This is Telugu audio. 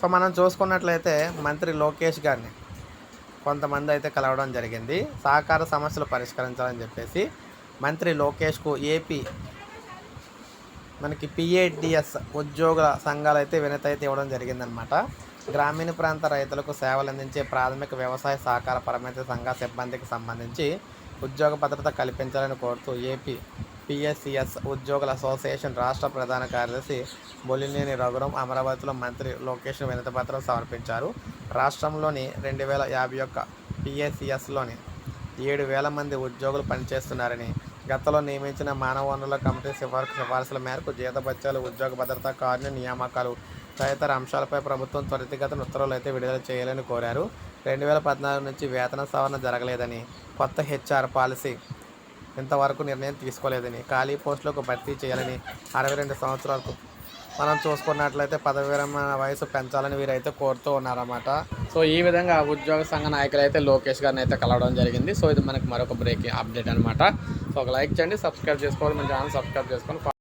సో మనం చూసుకున్నట్లయితే మంత్రి లోకేష్ గారిని కొంతమంది అయితే కలవడం జరిగింది. సహకార సమస్యలు పరిష్కరించాలని చెప్పేసి మంత్రి లోకేష్కు ఏపీ మనకి పిఏడిఎస్ ఉద్యోగుల సంఘాలు అయితే వినత అయితే ఇవ్వడం జరిగిందనమాట గ్రామీణ ప్రాంత రైతులకు సేవలు అందించే ప్రాథమిక వ్యవసాయ సహకార పరమిత సంఘ సిబ్బందికి సంబంధించి ఉద్యోగ భద్రత కల్పించాలని కోరుతూ ఏపీ పిఎస్సిఎస్ ఉద్యోగుల అసోసియేషన్ రాష్ట్ర ప్రధాన కార్యదర్శి బొలినేని రఘురం అమరావతిలో మంత్రి లోకేష్ వినతిపత్రం సమర్పించారు. రాష్ట్రంలోని రెండు వేల యాభై ఒక్క పిఎస్సిఎస్లోని ఏడు వేల మంది ఉద్యోగులు పనిచేస్తున్నారని గతంలో నియమించిన మానవ వనరుల కమిటీ సిఫార్సు సిఫార్సుల మేరకు జీతభత్యాలు ఉద్యోగ భద్రత కార్య నియామకాలు తదితర అంశాలపై ప్రభుత్వం త్వరితగతిన ఉత్తర్వులు అయితే విడుదల చేయాలని కోరారు. రెండు వేల పద్నాలుగు నుంచి వేతన సవరణ జరగలేదని కొత్త హెచ్ఆర్ పాలసీ ఇంతవరకు నిర్ణయం తీసుకోలేదని ఖాళీ పోస్టులకు భర్తీ చేయాలని అరవై రెండు సంవత్సరాలకు మనం చూసుకున్నట్లయితే పదవి విరమణ వయసు పెంచాలని వీరైతే కోరుతూ ఉన్నారన్నమాట. సో ఈ విధంగా ఉద్యోగ సంఘ నాయకులు అయితే లోకేష్ గారిని అయితే కలవడం జరిగింది. సో ఇది మనకి మరొక బ్రేకింగ్ అప్డేట్ అనమాట సో ఒక లైక్ చేయండి సబ్స్క్రైబ్ చేసుకోవాలి. మన ఛానల్ సబ్స్క్రైబ్ చేసుకొని